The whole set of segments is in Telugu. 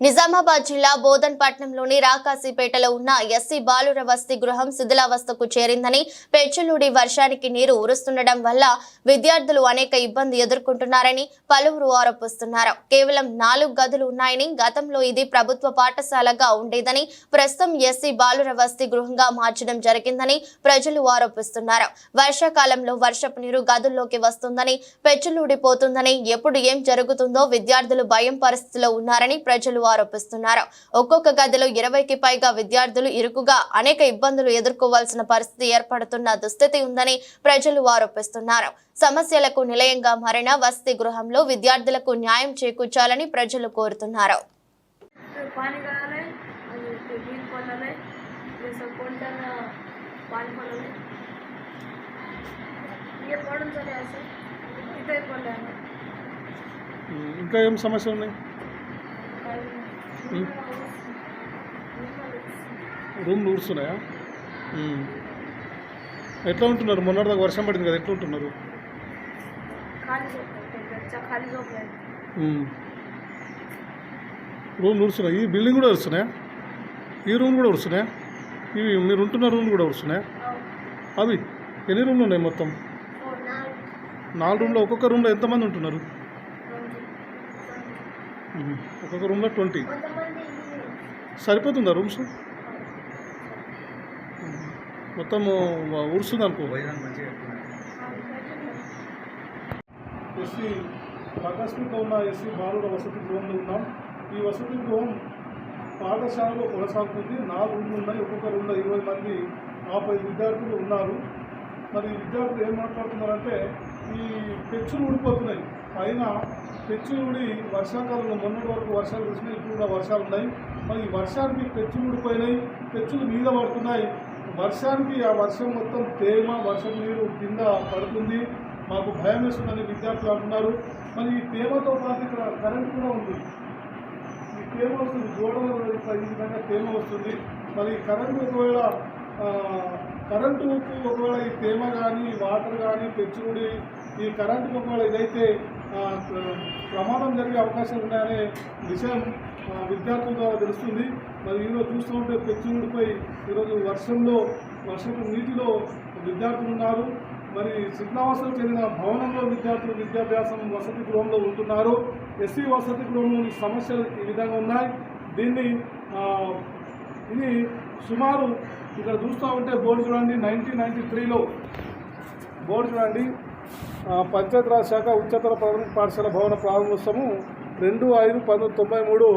నిజామాబాద్ జిల్లా బోధన్పట్నంలోని పట్నంలోని ఉన్న ఎస్సీ బాలుర వసతి గృహం శిథిలావస్థకు చేరిందని పెచ్చులూడి వర్షానికి నీరు ఉరుస్తుండడం వల్ల విద్యార్థులు అనేక ఇబ్బంది ఎదుర్కొంటున్నారని పలువురు ఆరోపిస్తున్నారు. కేవలం నాలుగు గదులు ఉన్నాయని గతంలో ఇది ప్రభుత్వ పాఠశాలగా ఉండేదని ప్రస్తుతం ఎస్సీ బాలుర వసతి గృహంగా మార్చడం జరిగిందని ప్రజలు ఆరోపిస్తున్నారు. వర్షాకాలంలో వర్షపు నీరు గదుల్లోకి వస్తుందని పెచ్చులూడిపోతుందని ఎప్పుడు ఏం జరుగుతుందో విద్యార్థులు భయం పరిస్థితిలో ఉన్నారని ప్రజలు ఆరోపిస్తున్నారు. ఒక్కొక్క గదిలో ఇరవైకి పైగా విద్యార్థులు ఇరుకుగా అనేక ఇబ్బందులు ఎదుర్కోవాల్సిన పరిస్థితి ఏర్పడుతున్న దుస్థితి ఉందని ప్రజలు ఆరోపిస్తున్నారు. సమస్యలకు నిలయంగా మారిన వసతి గృహంలో విద్యార్థులకు న్యాయం చేకూర్చాలని ప్రజలు కోరుతున్నారు. ఇంకా ఏం సమస్య ఉన్నాయి? Hmm. రూమ్లు ఉన్నాయా hmm. ఎట్లా ఉంటున్నారు? మొన్నటిదాకా వర్షం పడింది కదా ఎట్లా ఉంటున్నారు? రూమ్ ఉడుస్తున్నాయి hmm. ఈ బిల్డింగ్ కూడా ఉడుస్తున్నాయా ఈ రూమ్ కూడా ఉడుస్తున్నాయా ఇవి మీరు ఉంటున్న రూమ్ కూడా ఉడుస్తున్నాయా అవి ఎన్ని రూమ్లు ఉన్నాయి మొత్తం? నాలుగు. రూమ్లో ఒక్కొక్క రూమ్లో ఎంతమంది ఉంటున్నారు? ఒక్కొక్క రూమ్లో ట్వంటీ సరిపోతుందా రూమ్స్ మొత్తం ఊడుస్తుంది అనుకో ఎస్సీ ఆకస్మిక ఉన్న ఎస్సీ బాలుర వసతి గృహంలో ఉన్నాం. ఈ వసతి గృహం పాఠశాలలో కొనసాగుతుంది. నాలుగు రూమ్లు ఉన్నాయి ఒక్కొక్క రూమ్లో ఇరవై మంది నలభై విద్యార్థులు ఉన్నారు. మరి ఈ విద్యార్థులు ఏం మాట్లాడుతున్నారంటే ఈ పెచ్చులు ఊడిపోతున్నాయి. పైన పెచ్చులు ఊడి వర్షాకాలంలో మొన్నటి వరకు వర్షాలు కురిసినాయి ఇప్పుడు కూడా వర్షాలు ఉన్నాయి. మరి ఈ వర్షానికి పెచ్చులు ఊడిపోయినాయి పెచ్చులు మీద పడుతున్నాయి. వర్షానికి ఆ వర్షం మొత్తం తేమ వర్షం నీరు కింద పడుతుంది. మాకు భయం వేస్తుందని విద్యార్థులు అంటున్నారు. మరి ఈ తేమతో పాటు ఇక్కడ కరెంట్ కూడా ఉంది. ఈ తేమ వస్తుంది గోడల ఈ విధంగా తేమ వస్తుంది. మరి కరెంటు ఒకవేళ కరెంటు ఒకవేళ ఈ తేమ కానీ వాటర్ కానీ పెచ్చుడి ఈ కరెంటుకు ఒకవేళ ఇదైతే ప్రమాదం జరిగే అవకాశాలు ఉన్నాయనే విషయం విద్యార్థుల ద్వారా తెలుస్తుంది. మరి ఈరోజు చూస్తూ ఉంటే పెచ్చుడిపై ఈరోజు వర్షంలో వర్షపు నీటిలో విద్యార్థులు ఉన్నారు. మరి శిథిలావస్థకు చెందిన భవనంలో విద్యార్థులు విద్యాభ్యాసం వసతి గృహంలో ఉంటున్నారు. ఎస్సీ వసతి గృహంలోని సమస్యలు ఈ విధంగా ఉన్నాయి. దీన్ని ఇది సుమారు ఇక్కడ చూస్తూ ఉంటే బోర్డు చూడండి నైన్టీన్ నైన్టీ త్రీలో బోర్డు చూడండి. పంచాయత్ రాజ్ శాఖ ఉच्चతర ప్రాథమిక పాఠశాల భవన ప్రారంభోత్సవము రెండు ఐదు పంతొమ్మిది తొంభై మూడు.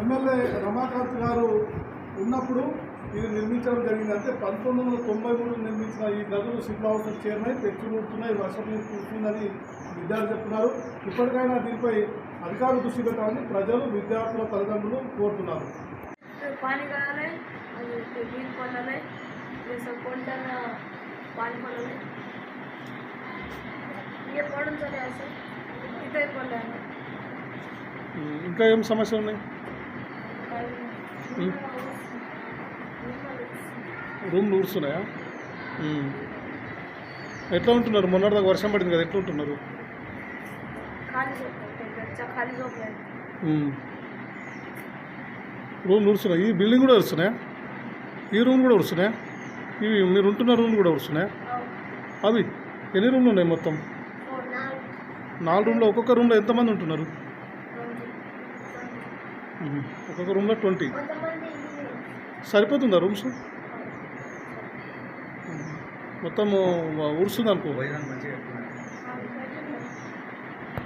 ఎమ్మెల్యే రమాకాంత్ గారు ఉన్నప్పుడు ఇది నిర్మించడం జరిగింది. అంటే పంతొమ్మిది వందల తొంభై మూడు నిర్మించిన ఈ గదులు శిథిలావస్థకు చేరినాయి పెంచుకుంటున్నాయి వర్షం నీరు కూర్చుందని విద్యార్థులు చెప్తున్నారు. ఇప్పటికైనా దీనిపై అధికారులు దృష్టి పెట్టాలని ప్రజలు విద్యార్థుల తల్లిదండ్రులు కోరుతున్నారు. పాని పాని ఇంకా ఏం సమస్యలు ఉన్నాయి? రూమ్ ఊడుస్తున్నాయా? ఎట్లా ఉంటున్నారు? మొన్నటిదాకా వర్షం పడింది కదా ఎట్లా ఉంటున్నారు? खाली झोपलं ते गच्च्या खाली झोपलं आहे ఉమ్. రూమ్లు ఊడుస్తున్నాయి ఈ బిల్డింగ్ కూడా వస్తున్నాయా ఈ రూమ్ కూడా వస్తున్నాయా ఇవి మీరు ఉంటున్న రూమ్ కూడా వస్తున్నాయా అవి ఎన్ని రూమ్లు ఉన్నాయి మొత్తం నాలుగు రూమ్లో ఒక్కొక్క రూమ్లో ఎంతమంది ఉంటున్నారు ఉమ్. ఒక్కొక్క రూమ్లో ట్వంటీ సరిపోతుందా రూమ్స్ ఉమ్. మొత్తం ఊడుస్తుంది అనుకో